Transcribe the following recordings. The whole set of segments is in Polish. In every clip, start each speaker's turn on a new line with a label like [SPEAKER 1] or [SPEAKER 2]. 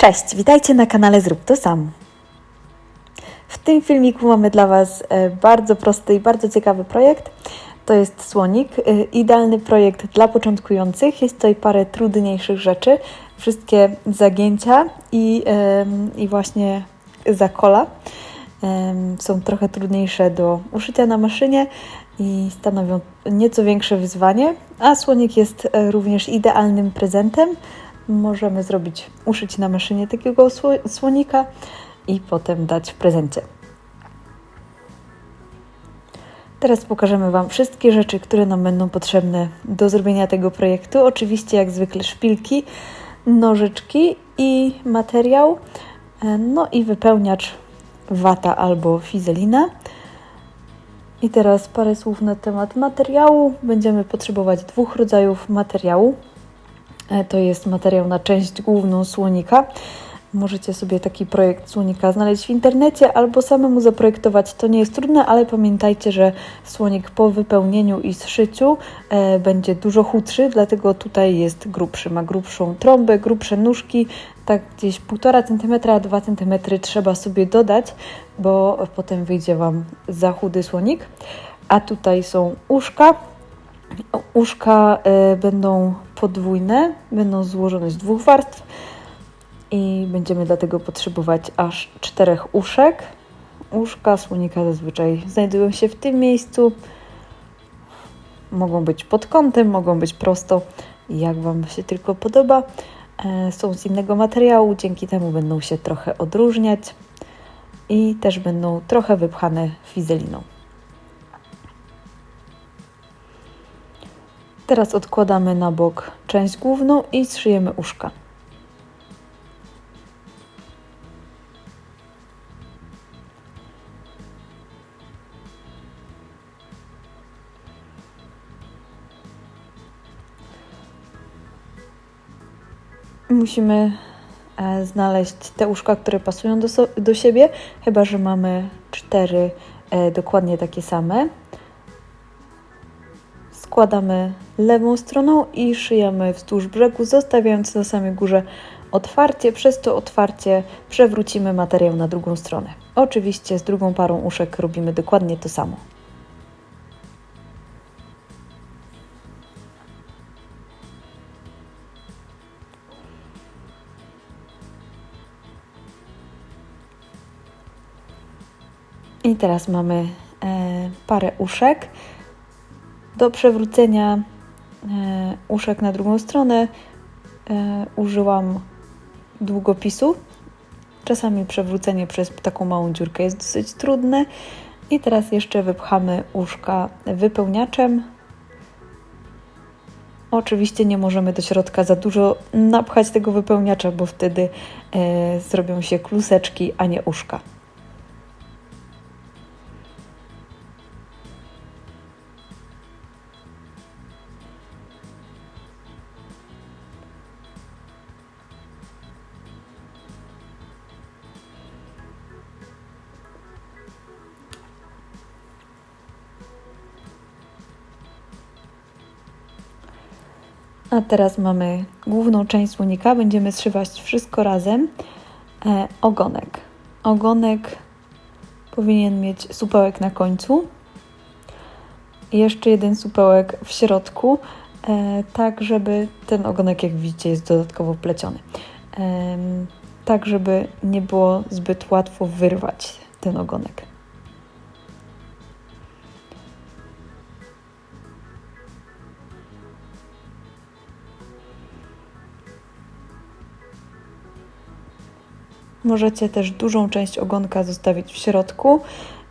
[SPEAKER 1] Cześć, witajcie na kanale Zrób to sam. W tym filmiku mamy dla Was e, bardzo prosty i bardzo ciekawy projekt. To jest słonik, e, idealny projekt dla początkujących. Jest tutaj parę trudniejszych rzeczy, wszystkie zagięcia i, i właśnie zakola są trochę trudniejsze do uszycia na maszynie i stanowią nieco większe wyzwanie, a słonik jest e, również idealnym prezentem. Możemy zrobić, uszyć na maszynie takiego sło- słonika i potem dać w prezencie. Teraz pokażemy Wam wszystkie rzeczy, które nam będą potrzebne do zrobienia tego projektu. Oczywiście, jak zwykle, szpilki, nożyczki i materiał, e, no i wypełniacz wata albo fizelina. I teraz parę słów na temat materiału. Będziemy potrzebować dwóch rodzajów materiału. E, To jest materiał na część główną słonika. Możecie sobie taki projekt słonika znaleźć w internecie albo samemu zaprojektować. To nie jest trudne, ale pamiętajcie, że słonik po wypełnieniu i zszyciu e, będzie dużo chudszy, dlatego tutaj jest grubszy. Ma grubszą trąbę, grubsze nóżki, tak gdzieś 1,5 cm, 2 cm trzeba sobie dodać, bo potem wyjdzie Wam za chudy słonik. A tutaj są uszka, Uszka e, będą podwójne, będą złożone z dwóch warstw i będziemy dlatego potrzebować aż czterech uszek. Uszka słonika zazwyczaj znajdują się w tym miejscu. Mogą być pod kątem, mogą być prosto, jak Wam się tylko podoba. E, Są z innego materiału, dzięki temu będą się trochę odróżniać i też będą trochę wypchane fizeliną. Teraz odkładamy na bok część główną i zszyjemy uszka. Musimy e, znaleźć te uszka, które pasują do, so- do siebie, chyba że mamy cztery e, dokładnie takie same składamy lewą stroną i szyjemy wzdłuż brzegu, zostawiając na samej górze otwarcie. Przez to otwarcie przewrócimy materiał na drugą stronę. Oczywiście z drugą parą uszek robimy dokładnie to samo. I teraz mamy e, parę uszek. Do przewrócenia e, uszek na drugą stronę e, użyłam długopisu. Czasami przewrócenie przez taką małą dziurkę jest dosyć trudne. I teraz jeszcze wypchamy uszka wypełniaczem. Oczywiście nie możemy do środka za dużo napchać tego wypełniacza, bo wtedy e, zrobią się kluseczki, a nie uszka. A teraz mamy główną część słonika. Będziemy zszywać wszystko razem. E, ogonek. Ogonek powinien mieć supełek na końcu. Jeszcze jeden supełek w środku, e, tak żeby ten ogonek, jak widzicie, jest dodatkowo pleciony. Em, tak, żeby nie było zbyt łatwo wyrwać ten ogonek. Możecie też dużą część ogonka zostawić w środku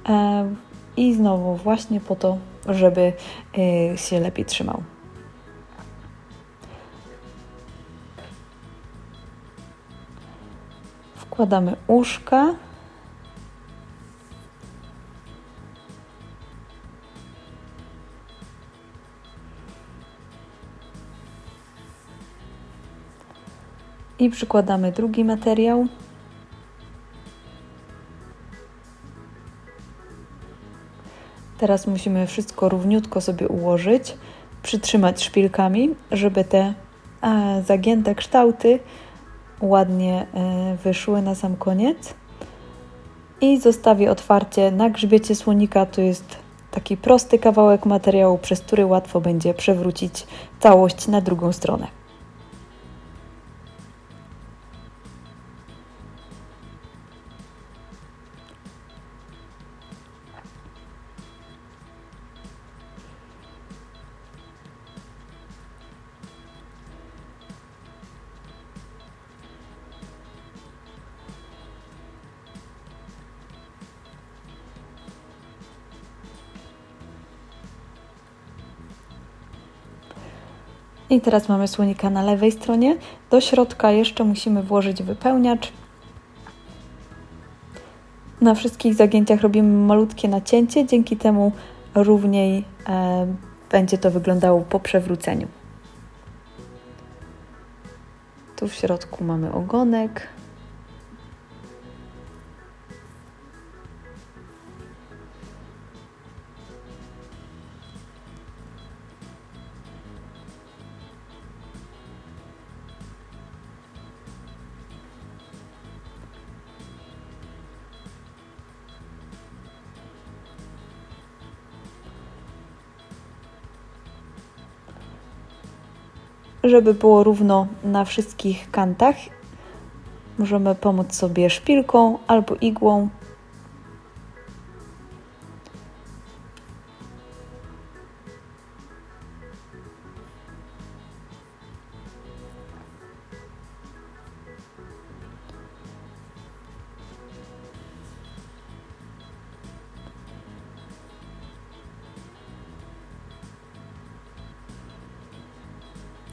[SPEAKER 1] e, i znowu właśnie po to, żeby e, się lepiej trzymał. Wkładamy uszka. I przykładamy drugi materiał. Teraz musimy wszystko równiutko sobie ułożyć, przytrzymać szpilkami, żeby te e, zagięte kształty ładnie e, wyszły na sam koniec. I zostawię otwarcie na grzbiecie słonika. To jest taki prosty kawałek materiału, przez który łatwo będzie przewrócić całość na drugą stronę. I teraz mamy słonika na lewej stronie. Do środka jeszcze musimy włożyć wypełniacz. Na wszystkich zagięciach robimy malutkie nacięcie, dzięki temu równiej e, będzie to wyglądało po przewróceniu. Tu w środku mamy ogonek. Żeby było równo na wszystkich kantach, możemy pomóc sobie szpilką albo igłą.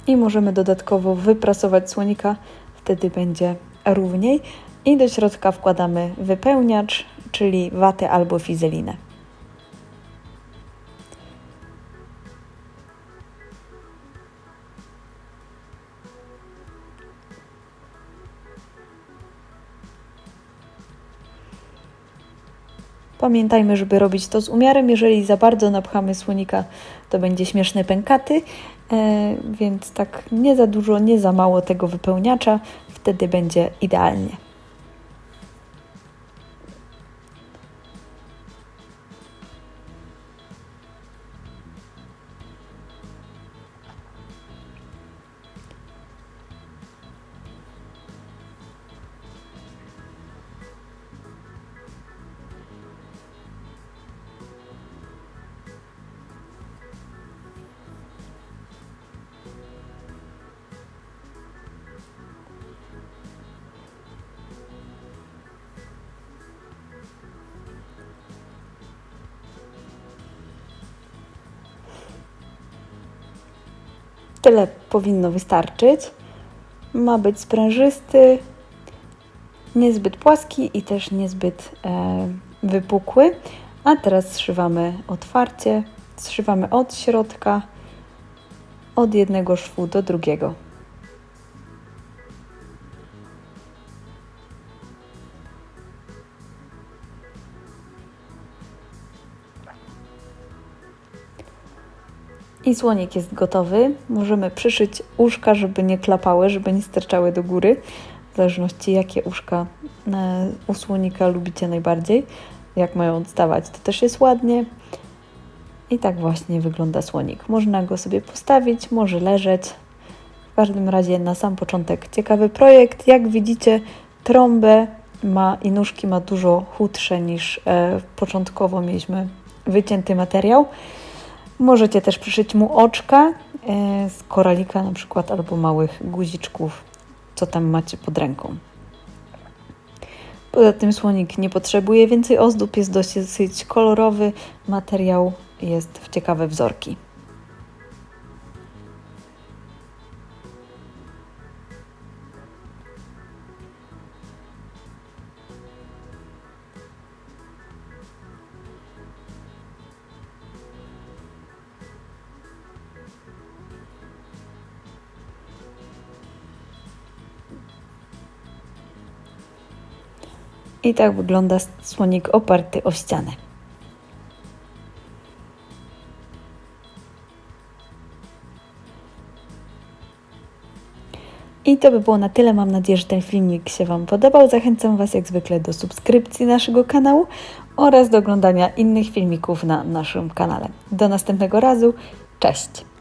[SPEAKER 1] I możemy dodatkowo wyprasować słonika, wtedy będzie równiej. I do środka wkładamy wypełniacz, czyli watę albo fizelinę. Pamiętajmy, żeby robić to z umiarem. Jeżeli za bardzo napchamy słonika, to będzie śmieszny pękaty, e, więc tak nie za dużo, nie za mało tego wypełniacza, wtedy będzie idealnie. Tyle powinno wystarczyć. Ma być sprężysty, niezbyt płaski i też niezbyt e, wypukły. A teraz zszywamy otwarcie. Zszywamy od środka, od jednego szwu do drugiego. I słonik jest gotowy. Możemy przyszyć uszka, żeby nie klapały, żeby nie sterczały do góry. W zależności jakie uszka e, u słonika lubicie najbardziej. Jak mają odstawać, to też jest ładnie. I tak właśnie wygląda słonik. Można go sobie postawić, może leżeć. W każdym razie na sam początek ciekawy projekt. Jak widzicie, trąbę ma i nóżki ma dużo chudsze niż e, początkowo mieliśmy wycięty materiał. Możecie też przyszyć mu oczka e, z koralika na przykład albo małych guziczków, co tam macie pod ręką. Poza tym słonik nie potrzebuje więcej ozdób, jest dosyć kolorowy, materiał jest w ciekawe wzorki. I tak wygląda słonik oparty o ścianę. I to by było na tyle. Mam nadzieję, że ten filmik się Wam podobał. Zachęcam Was jak zwykle do subskrypcji naszego kanału oraz do oglądania innych filmików na naszym kanale. Do następnego razu. Cześć!